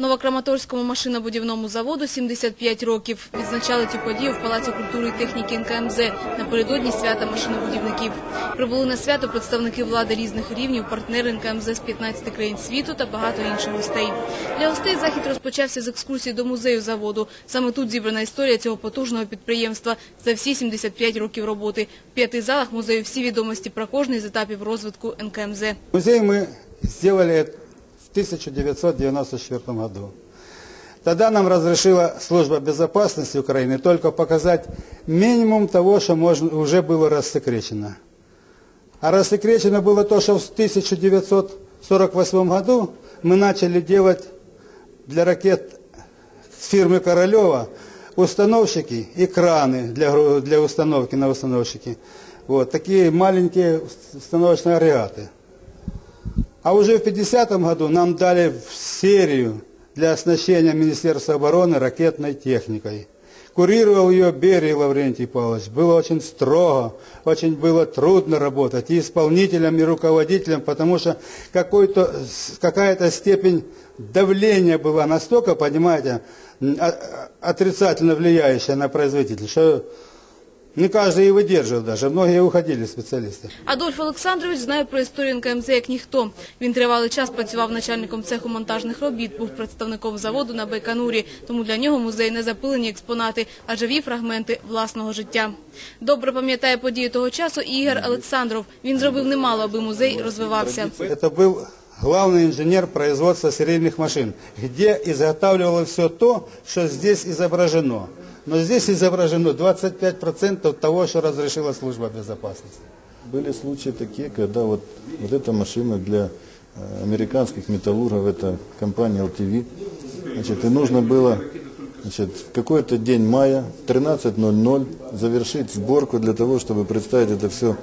Новокраматорському машинобудівному заводу 75 років. Відзначали цю подію в Палаці культури і техніки НКМЗ напередодні свята машинобудівників. Прибули на свято представники влади різних рівнів, партнери НКМЗ з 15 країн світу та багато інших гостей. Для гостей захід розпочався з екскурсії до музею заводу. Саме тут зібрана історія цього потужного підприємства за всі 75 років роботи. В п'яти залах музею всі відомості про кожний з етапів розвитку НКМЗ. Музей мы сделали в 1994 году. Тогда нам разрешила служба безопасности Украины только показать минимум того, что можно, уже было рассекречено. А рассекречено было то, что в 1948 году мы начали делать для ракет фирмы Королева установщики и краны для, для установки на установщики. Вот, такие маленькие установочные агрегаты. А уже в 50-м году нам дали серию для оснащения Министерства обороны ракетной техникой. Курировал ее Берий Лаврентий Павлович. Было очень строго, очень было трудно работать и исполнителям, и руководителям, потому что какая-то степень давления была настолько, понимаете, а- а- отрицательно влияющая на производителя, что не каждый и выдерживал даже, многие уходили специалисты. Адольф Олександрович знає про історію НКМЗ як ніхто. Він тривалий час працював начальником цеху монтажних робіт, був представником заводу на Байконурі. Тому для нього музей не запилені експонати, а живі фрагменти власного життя. Добре пам'ятає події того часу і Ігор Олександров. Він зробив немало, аби музей розвивався. Это был главный инженер производства серийных машин, где изготавливалось все то, что здесь изображено. Но здесь изображено 25% того, что разрешила служба безопасности. Были случаи такие, когда вот, вот эта машина для э, американских металлургов, это компания LTV, значит, и нужно было значит, в какой-то день мая, 13.00, завершить сборку для того, чтобы представить это все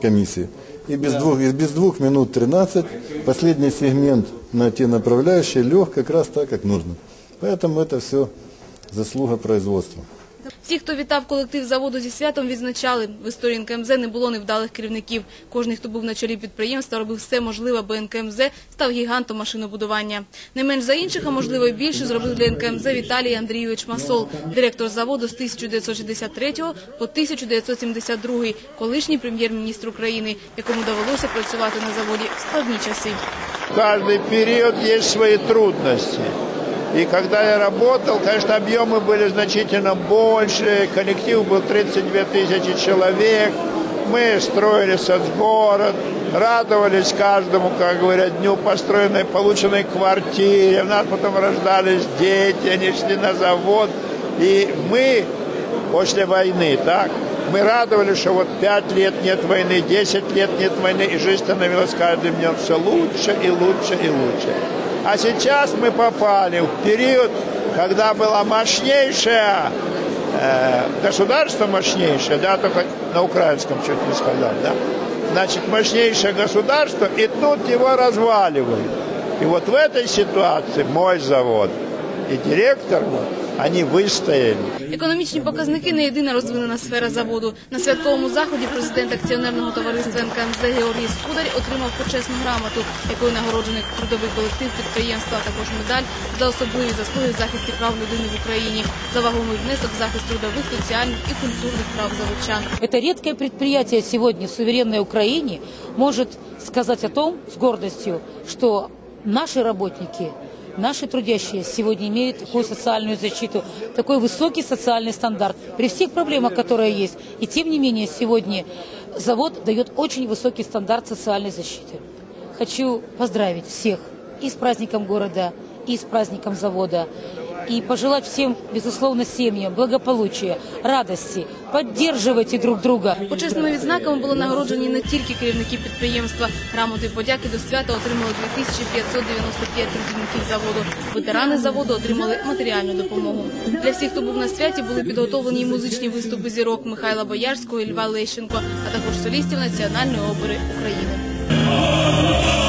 комиссии. И без двух, и без двух минут 13 последний сегмент на те направляющие лег как раз так, как нужно. Поэтому это все заслуга производства. Всі, хто вітав колектив заводу зі святом, відзначали, в історії НКМЗ не було невдалих керівників. Кожний, хто був на чолі підприємства, робив все можливе, аби НКМЗ став гігантом машинобудування. Не менш за інших, а можливо і більше, зробив для НКМЗ Віталій Андрійович Масол, директор заводу з 1963 по 1972, колишній прем'єр-міністр України, якому довелося працювати на заводі в складні часи. В каждый период есть свои трудности. И когда я работал, конечно, объемы были значительно больше, коллектив был 32 тысячи человек, мы строили соцгород, радовались каждому, как говорят, дню построенной, полученной квартире, у нас потом рождались дети, они шли на завод, и мы после войны, так, мы радовались, что вот 5 лет нет войны, 10 лет нет войны, и жизнь становилась каждым днем все лучше и лучше и лучше. А сейчас мы попали в период, когда было мощнейшее э, государство мощнейшее, да, только на украинском чуть не сказал, да, значит, мощнейшее государство, и тут его разваливают. И вот в этой ситуации мой завод и директор мой, они выстояли. Економічні показники не єдина розвинена сфера заводу. На святковому заході президент акціонерного товариства НКМЗ Георгій Скударь отримав почесну грамоту, якою нагороджений трудовий колектив підприємства, а також медаль за особливі заслуги в захисті прав людини в Україні, за вагомий внесок в захист трудових, соціальних і культурних прав заводчан. Это редкое предприятие сегодня в суверенной Украине может сказать о том с гордостью, что наши работники, наши трудящие сегодня имеют такую социальную защиту, такой высокий социальный стандарт при всех проблемах, которые есть. И тем не менее сегодня завод дает очень высокий стандарт социальной защиты. Хочу поздравить всех и с праздником города, и с праздником завода. И пожелать всем, безусловно, семьям благополучия, радости. Поддерживайте друг друга. Почесними відзнаками були нагороджені не тільки керівники підприємства. Грамоти подяки до свята отримали 2595 працівників заводу. Ветерани заводу отримали матеріальну допомогу. Для всіх, хто був на святі, були підготовлені музичні виступи зірок Михайла Боярського і Льва Лещенко, а також солістів Національної опери України.